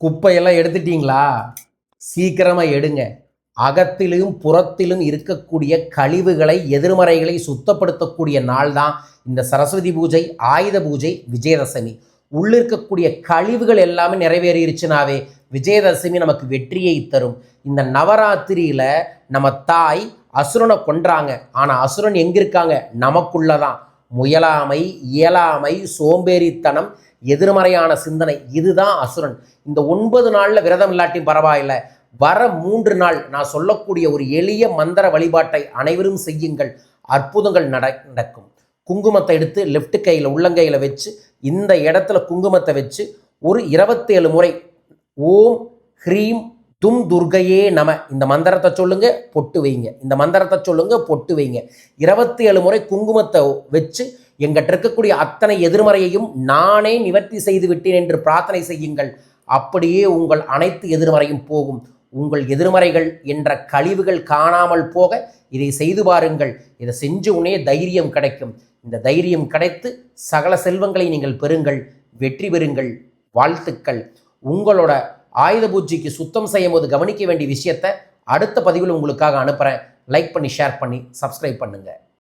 குப்பையெல்லாம் எடுத்துட்டீங்களா? சீக்கிரமாக எடுங்க. அகத்திலும் புறத்திலும் இருக்கக்கூடிய கழிவுகளை எதிர்மறைகளை சுத்தப்படுத்தக்கூடிய நாள் தான் இந்த சரஸ்வதி பூஜை ஆயுத பூஜை விஜயதசமி. உள்ளிருக்கக்கூடிய கழிவுகள் எல்லாமே நிறைவேறிடுச்சுனாவே விஜயதசமி நமக்கு வெற்றியை தரும். இந்த நவராத்திரியில் நம்ம தாய் அசுரனை கொன்றாங்க. ஆனால் அசுரன் எங்கே இருக்காங்க நமக்குள்ள தான் முயலாமை இயலாமை சோம்பேறித்தனம் எதிர்மறையான சிந்தனை. இதுதான் அசுரன். இந்த ஒன்பது நாளில் விரதம் இல்லாட்டியும் பரவாயில்ல. வர மூன்று நாள் நான் சொல்லக்கூடிய ஒரு எளிய மந்திர வழிபாட்டை அனைவரும் செய்யுங்கள். அற்புதங்கள் நட நடக்கும். குங்குமத்தை எடுத்து லெஃப்ட் கையில் உள்ளங்கையில் வச்சு இந்த இடத்துல குங்குமத்தை வச்சு ஒரு இருபத்தேழு முறை ஓம் ஹ்ரீம் தும் துர்கையே நம இந்த மந்திரத்தை சொல்லுங்க பொட்டு வைங்க. இந்த மந்திரத்தை சொல்லுங்க பொட்டு வைங்க. இருபத்தி ஏழு முறை குங்குமத்தை வச்சு எங்கிட்ட இருக்கக்கூடிய அத்தனை எதிர்மறையையும் நானே நிவர்த்தி செய்து விட்டேன் என்று பிரார்த்தனை செய்யுங்கள். அப்படியே உங்கள் அனைத்து எதிர்மறையும் போகும். உங்கள் எதிர்மறைகள் என்ற கழிவுகள் காணாமல் போக இதை செய்து பாருங்கள். இதை செஞ்ச உடனே தைரியம் கிடைக்கும். இந்த தைரியம் கிடைத்து சகல செல்வங்களை நீங்கள் பெறுங்கள். வெற்றி பெறுங்கள். வாழ்த்துக்கள். உங்களோட ஆயுத பூஜைக்கு சுத்தம் செய்யும் போது கவனிக்க வேண்டிய விஷயத்தை அடுத்த பதிவில் உங்களுக்காக அனுப்புகிறேன் லைக் பண்ணி ஷேர் பண்ணி சப்ஸ்கிரைப் பண்ணுங்கள்